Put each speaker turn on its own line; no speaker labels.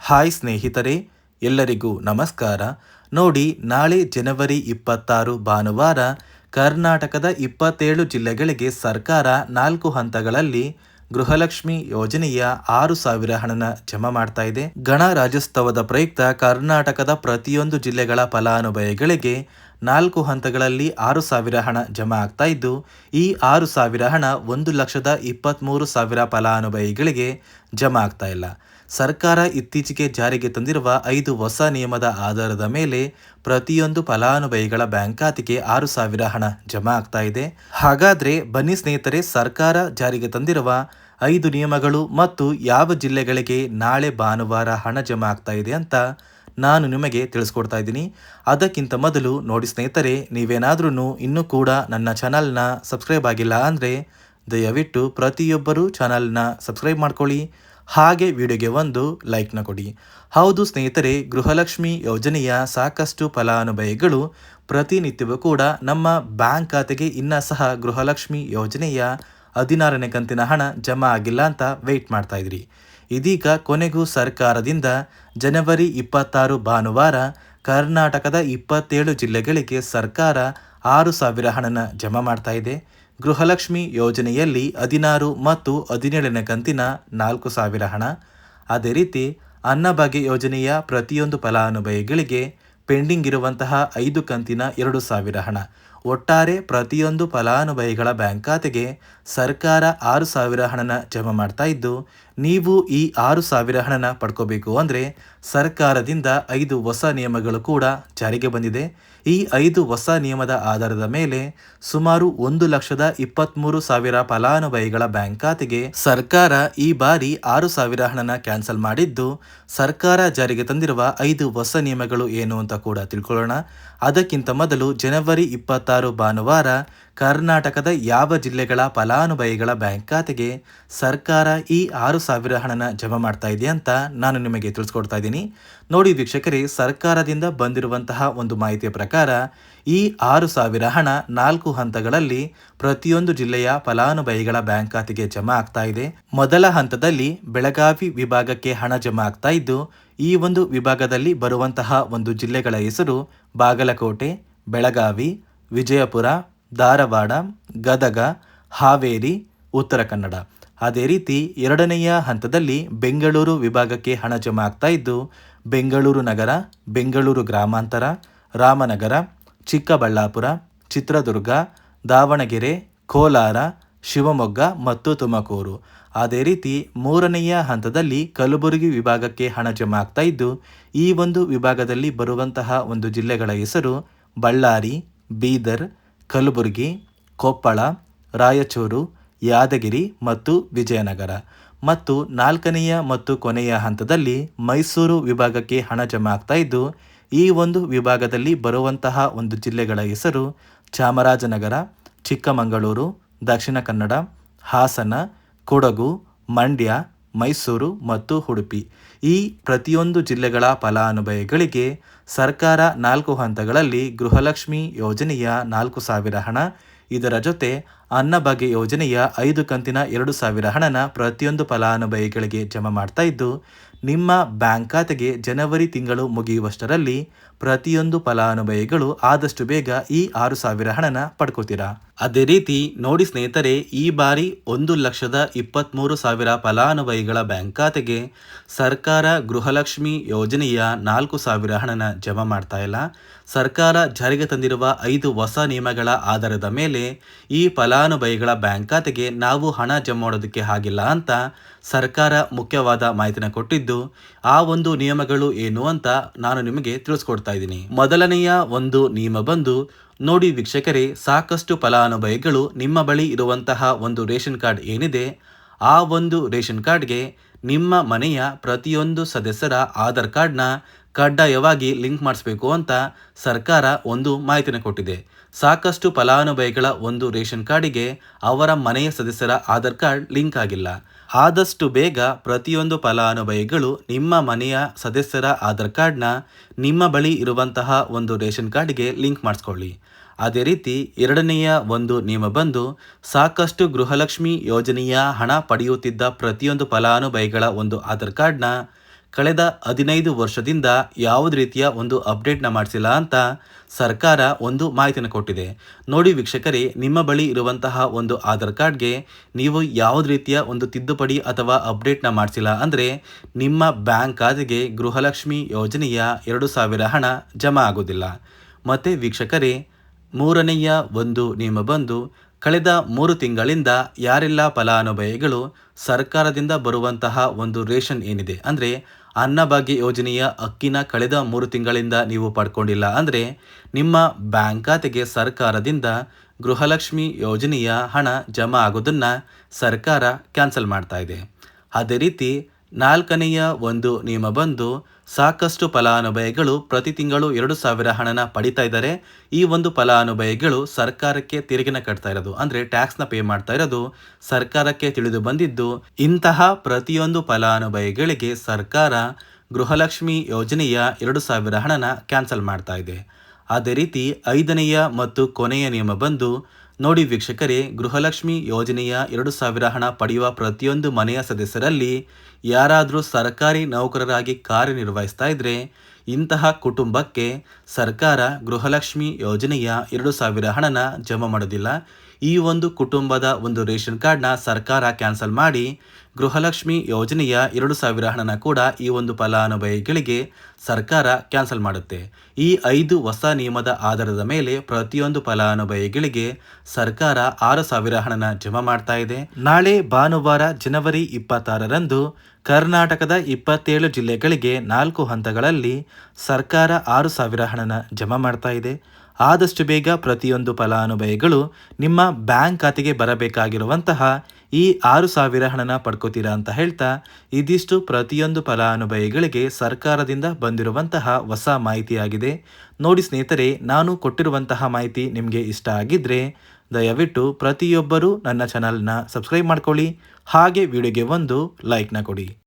Hi ಸ್ನೇಹಿತರೆ, ಎಲ್ಲರಿಗೂ ನಮಸ್ಕಾರ. ನೋಡಿ, ನಾಳೆ ಜನವರಿ ಇಪ್ಪತ್ತಾರು ಭಾನುವಾರ ಕರ್ನಾಟಕದ ಇಪ್ಪತ್ತೇಳು ಜಿಲ್ಲೆಗಳಿಗೆ ಸರ್ಕಾರ ನಾಲ್ಕು ಹಂತಗಳಲ್ಲಿ ಗೃಹಲಕ್ಷ್ಮಿ ಯೋಜನೆಯ ಆರು ಸಾವಿರ ಹಣನ ಜಮಾ ಮಾಡ್ತಾ ಇದೆ. ಗಣರಾಜ್ಯೋತ್ಸವದ ಪ್ರಯುಕ್ತ ಕರ್ನಾಟಕದ ಪ್ರತಿಯೊಂದು ಜಿಲ್ಲೆಗಳ ಫಲಾನುಭವಿಗಳಿಗೆ ನಾಲ್ಕು ಹಂತಗಳಲ್ಲಿ ಆರು ಸಾವಿರ ಹಣ ಜಮಾ ಆಗ್ತಾ ಇದ್ದು, ಈ ಆರು ಸಾವಿರ ಹಣ ಒಂದು ಲಕ್ಷದ ಇಪ್ಪತ್ತ್ಮೂರು ಸಾವಿರ ಫಲಾನುಭವಿಗಳಿಗೆ ಜಮಾ ಆಗ್ತಾ ಇಲ್ಲ. ಸರ್ಕಾರ ಇತ್ತೀಚೆಗೆ ಜಾರಿಗೆ ತಂದಿರುವ ಐದು ಹೊಸ ನಿಯಮದ ಆಧಾರದ ಮೇಲೆ ಪ್ರತಿಯೊಂದು ಫಲಾನುಭವಿಗಳ ಬ್ಯಾಂಕ್ ಖಾತೆಗೆ ಆರು ಸಾವಿರ ಹಣ ಜಮಾ ಆಗ್ತಾ ಇದೆ. ಹಾಗಾದರೆ ಬನ್ನಿ ಸ್ನೇಹಿತರೆ, ಸರ್ಕಾರ ಜಾರಿಗೆ ತಂದಿರುವ ಐದು ನಿಯಮಗಳು ಮತ್ತು ಯಾವ ಜಿಲ್ಲೆಗಳಿಗೆ ನಾಳೆ ಭಾನುವಾರ ಹಣ ಜಮಾ ಆಗ್ತಾ ಇದೆ ಅಂತ ನಾನು ನಿಮಗೆ ತಿಳಿಸ್ಕೊಡ್ತಾ ಇದ್ದೀನಿ. ಅದಕ್ಕಿಂತ ಮೊದಲು ನೋಡಿ ಸ್ನೇಹಿತರೆ ನೀವೇನಾದ್ರೂ ಇನ್ನೂ ಕೂಡ ನನ್ನ ಚಾನಲ್ನ ಸಬ್ಸ್ಕ್ರೈಬ್ ಆಗಿಲ್ಲ ಅಂದರೆ ದಯವಿಟ್ಟು ಪ್ರತಿಯೊಬ್ಬರೂ ಚಾನಲ್ನ ಸಬ್ಸ್ಕ್ರೈಬ್ ಮಾಡ್ಕೊಳ್ಳಿ. ಹಾಗೆ ವಿಡಿಯೋಗೆ ಒಂದು ಲೈಕ್ನ ಕೊಡಿ. ಹೌದು ಸ್ನೇಹಿತರೆ, ಗೃಹಲಕ್ಷ್ಮಿ ಯೋಜನೆಯ ಸಾಕಷ್ಟು ಫಲಾನುಭವಿಗಳು ಪ್ರತಿನಿತ್ಯವೂ ಕೂಡ ನಮ್ಮ ಬ್ಯಾಂಕ್ ಖಾತೆಗೆ ಇನ್ನ ಸಹ ಗೃಹಲಕ್ಷ್ಮಿ ಯೋಜನೆಯ ಹದಿನಾರನೇ ಕಂತಿನ ಹಣ ಜಮಾ ಆಗಿಲ್ಲ ಅಂತ ವೆಯ್ಟ್ ಮಾಡ್ತಾ ಇದ್ರಿ. ಇದೀಗ ಕೊನೆಗೂ ಸರ್ಕಾರದಿಂದ ಜನವರಿ ಇಪ್ಪತ್ತಾರು ಭಾನುವಾರ ಕರ್ನಾಟಕದ ಇಪ್ಪತ್ತೇಳು ಜಿಲ್ಲೆಗಳಿಗೆ ಸರ್ಕಾರ ಆರು ಸಾವಿರ ಹಣನ ಜಮಾ ಮಾಡ್ತಾ ಇದೆ. ಗೃಹಲಕ್ಷ್ಮಿ ಯೋಜನೆಯಲ್ಲಿ ಹದಿನಾರು ಮತ್ತು ಹದಿನೇಳನೇ ಕಂತಿನ ನಾಲ್ಕು ಸಾವಿರ ಹಣ. ಅದೇ ರೀತಿ ಅನ್ನಭಾಗ್ಯ ಯೋಜನೆಯ ಪ್ರತಿಯೊಂದು ಫಲಾನುಭವಿಗಳಿಗೆ ಪೆಂಡಿಂಗ್ ಇರುವಂತಹ ಐದು ಕಂತಿನ ಎರಡು ಸಾವಿರ ಹಣ. ಒಟ್ಟಾರೆ ಪ್ರತಿಯೊಂದು ಫಲಾನುಭವಿಗಳ ಬ್ಯಾಂಕ್ ಖಾತೆಗೆ ಸರ್ಕಾರ ಆರು ಸಾವಿರ ಹಣನ ಜಮಾ ಮಾಡ್ತಾ ಇದ್ದು, ನೀವು ಈ ಆರು ಸಾವಿರ ಹಣನ ಪಡ್ಕೋಬೇಕು ಅಂದರೆ ಸರ್ಕಾರದಿಂದ ಐದು ಹೊಸ ನಿಯಮಗಳು ಕೂಡ ಜಾರಿಗೆ ಬಂದಿದೆ. ಈ ಐದು ಹೊಸ ನಿಯಮದ ಆಧಾರದ ಮೇಲೆ ಸುಮಾರು ಒಂದು ಲಕ್ಷದ ಇಪ್ಪತ್ತ್ಮೂರು ಸಾವಿರ ಫಲಾನುಭವಿಗಳ ಬ್ಯಾಂಕ್ ಖಾತೆಗೆ ಸರ್ಕಾರ ಈ ಬಾರಿ ಆರು ಸಾವಿರ ಹಣನ ಕ್ಯಾನ್ಸಲ್ ಮಾಡಿದ್ದು, ಸರ್ಕಾರ ಜಾರಿಗೆ ತಂದಿರುವ ಐದು ಹೊಸ ನಿಯಮಗಳು ಏನು ಅಂತ ಕೂಡ ತಿಳ್ಕೊಳ್ಳೋಣ. ಅದಕ್ಕಿಂತ ಮೊದಲು ಜನವರಿ ಇಪ್ಪತ್ತಾರು ಭಾನುವಾರ ಕರ್ನಾಟಕದ ಯಾವ ಜಿಲ್ಲೆಗಳ ಫಲಾನುಭವಿಗಳ ಬ್ಯಾಂಕ್ ಖಾತೆಗೆ ಸರ್ಕಾರ ಈ ಆರು ಸಾವಿರ ಹಣನ ಜಮಾ ಮಾಡ್ತಾ ಇದೆ ಅಂತ ನಾನು ನಿಮಗೆ ತಿಳಿಸ್ಕೊಡ್ತಾ ಇದ್ದೀನಿ. ನೋಡಿ ವೀಕ್ಷಕರೇ, ಸರ್ಕಾರದಿಂದ ಬಂದಿರುವಂತಹ ಒಂದು ಮಾಹಿತಿಯ ಪ್ರಕಾರ ಈ ಆರು ಸಾವಿರ ಹಣ ನಾಲ್ಕು ಹಂತಗಳಲ್ಲಿ ಪ್ರತಿಯೊಂದು ಜಿಲ್ಲೆಯ ಫಲಾನುಭವಿಗಳ ಬ್ಯಾಂಕ್ ಖಾತೆಗೆ ಜಮಾ ಆಗ್ತಾ ಇದೆ. ಮೊದಲ ಹಂತದಲ್ಲಿ ಬೆಳಗಾವಿ ವಿಭಾಗಕ್ಕೆ ಹಣ ಜಮಾ ಆಗ್ತಾ ಇದ್ದು, ಈ ಒಂದು ವಿಭಾಗದಲ್ಲಿ ಬರುವಂತಹ ಒಂದು ಜಿಲ್ಲೆಗಳ ಹೆಸರು ಬಾಗಲಕೋಟೆ, ಬೆಳಗಾವಿ ವಿಜಯಪುರ, ಧಾರವಾಡ, ಗದಗ, ಹಾವೇರಿ, ಉತ್ತರ ಕನ್ನಡ. ಅದೇ ರೀತಿ ಎರಡನೆಯ ಹಂತದಲ್ಲಿ ಬೆಂಗಳೂರು ವಿಭಾಗಕ್ಕೆ ಹಣ ಜಮಾ ಆಗ್ತಾ ಇದ್ದು, ಬೆಂಗಳೂರು ನಗರ, ಬೆಂಗಳೂರು ಗ್ರಾಮಾಂತರ, ರಾಮನಗರ, ಚಿಕ್ಕಬಳ್ಳಾಪುರ, ಚಿತ್ರದುರ್ಗ, ದಾವಣಗೆರೆ, ಕೋಲಾರ, ಶಿವಮೊಗ್ಗ ಮತ್ತು ತುಮಕೂರು. ಅದೇ ರೀತಿ ಮೂರನೆಯ ಹಂತದಲ್ಲಿ ಕಲಬುರಗಿ ವಿಭಾಗಕ್ಕೆ ಹಣ ಜಮಾ ಆಗ್ತಾ ಇದ್ದು, ಈ ಒಂದು ವಿಭಾಗದಲ್ಲಿ ಬರುವಂತಹ ಒಂದು ಜಿಲ್ಲೆಗಳ ಹೆಸರು ಬಳ್ಳಾರಿ ಬೀದರ್, ಕಲಬುರಗಿ, ಕೊಪ್ಪಳ, ರಾಯಚೂರು, ಯಾದಗಿರಿ ಮತ್ತು ವಿಜಯನಗರ. ಮತ್ತು ನಾಲ್ಕನೆಯ ಮತ್ತು ಕೊನೆಯ ಹಂತದಲ್ಲಿ ಮೈಸೂರು ವಿಭಾಗಕ್ಕೆ ಹಣ ಜಮಾ ಆಗ್ತಾ ಇದ್ದು, ಈ ಒಂದು ವಿಭಾಗದಲ್ಲಿ ಬರುವಂತಹ ಒಂದು ಜಿಲ್ಲೆಗಳ ಹೆಸರು ಚಾಮರಾಜನಗರ, ಚಿಕ್ಕಮಗಳೂರು, ದಕ್ಷಿಣ ಕನ್ನಡ, ಹಾಸನ, ಕೊಡಗು, ಮಂಡ್ಯ ಮೈಸೂರು ಮತ್ತು ಉಡುಪಿ. ಈ ಪ್ರತಿಯೊಂದು ಜಿಲ್ಲೆಗಳ ಫಲಾನುಭವಿಗಳಿಗೆ ಸರ್ಕಾರ ನಾಲ್ಕು ಹಂತಗಳಲ್ಲಿ ಗೃಹಲಕ್ಷ್ಮಿ ಯೋಜನೆಯ ನಾಲ್ಕು ಸಾವಿರ ಹಣ, ಇದರ ಜೊತೆ ಅನ್ನಭಾಗ್ಯ ಯೋಜನೆಯ ಐದು ಕಂತಿನ ಎರಡು ಸಾವಿರ ಹಣನ ಪ್ರತಿಯೊಂದು ಫಲಾನುಭವಿಗಳಿಗೆ ಜಮಾ ಮಾಡ್ತಾ ಇದ್ದು, ನಿಮ್ಮ ಬ್ಯಾಂಕ್ ಖಾತೆಗೆ ಜನವರಿ ತಿಂಗಳು ಮುಗಿಯುವಷ್ಟರಲ್ಲಿ ಪ್ರತಿಯೊಂದು ಫಲಾನುಭವಿಗಳು ಆದಷ್ಟು ಬೇಗ ಈ ಆರು ಸಾವಿರ ಹಣನ ಪಡ್ಕೋತೀರಾ? ಅದೇ ರೀತಿ ನೋಡಿ ಸ್ನೇಹಿತರೆ, ಈ ಬಾರಿ ಒಂದು ಲಕ್ಷದ ಇಪ್ಪತ್ತ್ಮೂರು ಸಾವಿರ ಫಲಾನುಭವಿಗಳ ಬ್ಯಾಂಕ್ ಖಾತೆಗೆ ಸರ್ಕಾರ ಗೃಹಲಕ್ಷ್ಮಿ ಯೋಜನೆಯ ನಾಲ್ಕು ಸಾವಿರ ಹಣನ ಜಮಾ ಮಾಡ್ತಾ ಇಲ್ಲ. ಸರ್ಕಾರ ಜಾರಿಗೆ ತಂದಿರುವ ಐದು ಹೊಸ ನಿಯಮಗಳ ಆಧಾರದ ಮೇಲೆ ಈ ಫಲಾನುಭವಿಗಳ ಬ್ಯಾಂಕ್ ಖಾತೆಗೆ ನಾವು ಹಣ ಜಮಾ ಮಾಡೋದಕ್ಕೆ ಆಗಿಲ್ಲ ಅಂತ ಸರ್ಕಾರ ಮುಖ್ಯವಾದ ಮಾಹಿತಿನ ಕೊಟ್ಟಿದ್ದು, ಆ ಒಂದು ನಿಯಮಗಳು ಏನು ಅಂತ ನಾನು ನಿಮಗೆ ತಿಳಿಸ್ಕೊಡ್ತಾ ಇದ್ದೀನಿ. ಮೊದಲನೆಯ ಒಂದು ನಿಯಮ ಬಂದು, ನೋಡಿ ವೀಕ್ಷಕರೇ, ಸಾಕಷ್ಟು ಫಲಾನುಭವಿಗಳು ನಿಮ್ಮ ಬಳಿ ಇರುವಂತಹ ಒಂದು ರೇಷನ್ ಕಾರ್ಡ್ ಏನಿದೆ, ಆ ಒಂದು ರೇಷನ್ ಕಾರ್ಡ್ಗೆ ನಿಮ್ಮ ಮನೆಯ ಪ್ರತಿಯೊಂದು ಸದಸ್ಯರ ಆಧಾರ್ ಕಾರ್ಡ್ನ ಕಡ್ಡಾಯವಾಗಿ ಲಿಂಕ್ ಮಾಡಿಸ್ಬೇಕು ಅಂತ ಸರ್ಕಾರ ಒಂದು ಮಾಹಿತಿನ ಕೊಟ್ಟಿದೆ. ಸಾಕಷ್ಟು ಫಲಾನುಭವಿಗಳ ಒಂದು ರೇಷನ್ ಕಾರ್ಡಿಗೆ ಅವರ ಮನೆಯ ಸದಸ್ಯರ ಆಧಾರ್ ಕಾರ್ಡ್ ಲಿಂಕ್ ಆಗಿಲ್ಲ. ಆದಷ್ಟು ಬೇಗ ಪ್ರತಿಯೊಂದು ಫಲಾನುಭವಿಗಳು ನಿಮ್ಮ ಮನೆಯ ಸದಸ್ಯರ ಆಧಾರ್ ಕಾರ್ಡ್ನ ನಿಮ್ಮ ಬಳಿ ಇರುವಂತಹ ಒಂದು ರೇಷನ್ ಕಾರ್ಡ್ಗೆ ಲಿಂಕ್ ಮಾಡಿಸ್ಕೊಳ್ಳಿ. ಅದೇ ರೀತಿ ಎರಡನೆಯ ಒಂದು ನಿಯಮ ಬಂದು ಸಾಕಷ್ಟು ಗೃಹಲಕ್ಷ್ಮಿ ಯೋಜನೆಯ ಹಣ ಪಡೆಯುತ್ತಿದ್ದ ಪ್ರತಿಯೊಂದು ಫಲಾನುಭವಿಗಳ ಒಂದು ಆಧಾರ್ ಕಾರ್ಡ್ನ ಕಳೆದ ಹದಿನೈದು ವರ್ಷದಿಂದ ಯಾವುದೇ ರೀತಿಯ ಒಂದು ಅಪ್ಡೇಟ್ನ ಮಾಡಿಸಿಲ್ಲ ಅಂತ ಸರ್ಕಾರ ಒಂದು ಮಾಹಿತಿಯನ್ನು ಕೊಟ್ಟಿದೆ. ನೋಡಿ ವೀಕ್ಷಕರೇ, ನಿಮ್ಮ ಬಳಿ ಇರುವಂತಹ ಒಂದು ಆಧಾರ್ ಕಾರ್ಡ್ಗೆ ನೀವು ಯಾವುದೇ ರೀತಿಯ ಒಂದು ತಿದ್ದುಪಡಿ ಅಥವಾ ಅಪ್ಡೇಟ್ನ ಮಾಡಿಸಿಲ್ಲ ಅಂದರೆ ನಿಮ್ಮ ಬ್ಯಾಂಕ್ ಖಾತೆಗೆ ಗೃಹಲಕ್ಷ್ಮಿ ಯೋಜನೆಯ ಎರಡು ಸಾವಿರ ಹಣ ಜಮಾ ಆಗೋದಿಲ್ಲ. ಮತ್ತು ವೀಕ್ಷಕರೇ, ಮೂರನೆಯ ಒಂದು ನಿಯಮ ಬಂದು ಕಳೆದ ಮೂರು ತಿಂಗಳಿಂದ ಯಾರೆಲ್ಲ ಫಲಾನುಭವಿಗಳು ಸರ್ಕಾರದಿಂದ ಬರುವಂತಹ ಒಂದು ರೇಷನ್ ಏನಿದೆ ಅಂದರೆ ಅನ್ನಭಾಗ್ಯ ಯೋಜನೆಯ ಅಕ್ಕಿನ ಕಳೆದ ಮೂರು ತಿಂಗಳಿಂದ ನೀವು ಪಡ್ಕೊಂಡಿಲ್ಲ ಅಂದರೆ ನಿಮ್ಮ ಬ್ಯಾಂಕ್ ಖಾತೆಗೆ ಸರ್ಕಾರದಿಂದ ಗೃಹಲಕ್ಷ್ಮಿ ಯೋಜನೆಯ ಹಣ ಜಮಾ ಆಗೋದನ್ನು ಸರ್ಕಾರ ಕ್ಯಾನ್ಸಲ್ ಮಾಡ್ತಾ ಇದೆ. ಅದೇ ರೀತಿ ನಾಲ್ಕನೆಯ ಒಂದು ನಿಯಮ ಬಂದು, ಸಾಕಷ್ಟು ಫಲಾನುಭವಿಗಳು ಪ್ರತಿ ತಿಂಗಳು ಎರಡು ಸಾವಿರ ಹಣನ ಪಡಿತಾ ಇದ್ದಾರೆ. ಈ ಒಂದು ಫಲಾನುಭವಿಗಳು ಸರ್ಕಾರಕ್ಕೆ ತೆರಿಗೆನ ಕಟ್ತಾ ಇರೋದು, ಅಂದರೆ ಟ್ಯಾಕ್ಸ್ನ ಪೇ ಮಾಡ್ತಾ ಇರೋದು, ಸರ್ಕಾರಕ್ಕೆ ತಿಳಿದು ಬಂದಿದ್ದು, ಇಂತಹ ಪ್ರತಿಯೊಂದು ಫಲಾನುಭವಿಗಳಿಗೆ ಸರ್ಕಾರ ಗೃಹಲಕ್ಷ್ಮಿ ಯೋಜನೆಯ ಎರಡು ಸಾವಿರ ಹಣನ ಕ್ಯಾನ್ಸಲ್ ಮಾಡ್ತಾ ಇದೆ. ಅದೇ ರೀತಿ ಐದನೆಯ ಮತ್ತು ಕೊನೆಯ ನಿಯಮ ಬಂದು, ನೋಡಿ ವೀಕ್ಷಕರೇ, ಗೃಹಲಕ್ಷ್ಮಿ ಯೋಜನೆಯ ಎರಡು ಸಾವಿರ ಹಣ ಪಡೆಯುವ ಪ್ರತಿಯೊಂದು ಮನೆಯ ಸದಸ್ಯರಲ್ಲಿ ಯಾರಾದರೂ ಸರ್ಕಾರಿ ನೌಕರರಾಗಿ ಕಾರ್ಯನಿರ್ವಹಿಸ್ತಾ ಇದ್ದರೆ ಇಂತಹ ಕುಟುಂಬಕ್ಕೆ ಸರ್ಕಾರ ಗೃಹಲಕ್ಷ್ಮಿ ಯೋಜನೆಯ ಎರಡು ಸಾವಿರ ಹಣನ ಜಮಾ ಮಾಡೋದಿಲ್ಲ. ಈ ಒಂದು ಕುಟುಂಬದ ಒಂದು ರೇಷನ್ ಕಾರ್ಡ್ನ ಸರ್ಕಾರ ಕ್ಯಾನ್ಸಲ್ ಮಾಡಿ ಗೃಹಲಕ್ಷ್ಮಿ ಯೋಜನೆಯ ಎರಡು ಸಾವಿರ ಹಣನ ಕೂಡ ಈ ಒಂದು ಫಲಾನುಭವಿಗಳಿಗೆ ಸರ್ಕಾರ ಕ್ಯಾನ್ಸಲ್ ಮಾಡುತ್ತೆ. ಈ ಐದು ಹೊಸ ನಿಯಮದ ಆಧಾರದ ಮೇಲೆ ಪ್ರತಿಯೊಂದು ಫಲಾನುಭವಿಗಳಿಗೆ ಸರ್ಕಾರ ಆರು ಸಾವಿರ ಹಣನ ಜಮಾ ಮಾಡ್ತಾ ಇದೆ. ನಾಳೆ ಭಾನುವಾರ ಜನವರಿ ಇಪ್ಪತ್ತಾರರಂದು ಕರ್ನಾಟಕದ ಇಪ್ಪತ್ತೇಳು ಜಿಲ್ಲೆಗಳಿಗೆ ನಾಲ್ಕು ಹಂತಗಳಲ್ಲಿ ಸರ್ಕಾರ ಆರು ಸಾವಿರ ಹಣನ ಜಮಾ ಮಾಡ್ತಾ ಇದೆ. ಆದಷ್ಟು ಬೇಗ ಪ್ರತಿಯೊಂದು ಫಲಾನುಭವಿಗಳು ನಿಮ್ಮ ಬ್ಯಾಂಕ್ ಖಾತೆಗೆ ಬರಬೇಕಾಗಿರುವಂತಹ ಈ ಆರು ಸಾವಿರ ಹಣನ ಪಡ್ಕೋತೀರಾ ಅಂತ ಹೇಳ್ತಾ ಇದಿಷ್ಟು ಪ್ರತಿಯೊಂದು ಫಲಾನುಭವಿಗಳಿಗೆ ಸರ್ಕಾರದಿಂದ ಬಂದಿರುವಂತಹ ಹೊಸ ಮಾಹಿತಿಯಾಗಿದೆ. ನೋಡಿ ಸ್ನೇಹಿತರೆ, ನಾನು ಕೊಟ್ಟಿರುವಂತಹ ಮಾಹಿತಿ ನಿಮಗೆ ಇಷ್ಟ ಆಗಿದ್ದರೆ ದಯವಿಟ್ಟು ಪ್ರತಿಯೊಬ್ಬರೂ ನನ್ನ ಚಾನಲ್ನ ಸಬ್ಸ್ಕ್ರೈಬ್ ಮಾಡ್ಕೊಳ್ಳಿ. ಹಾಗೆ ವಿಡಿಯೋಗೆ ಒಂದು ಲೈಕ್ನ ಕೊಡಿ.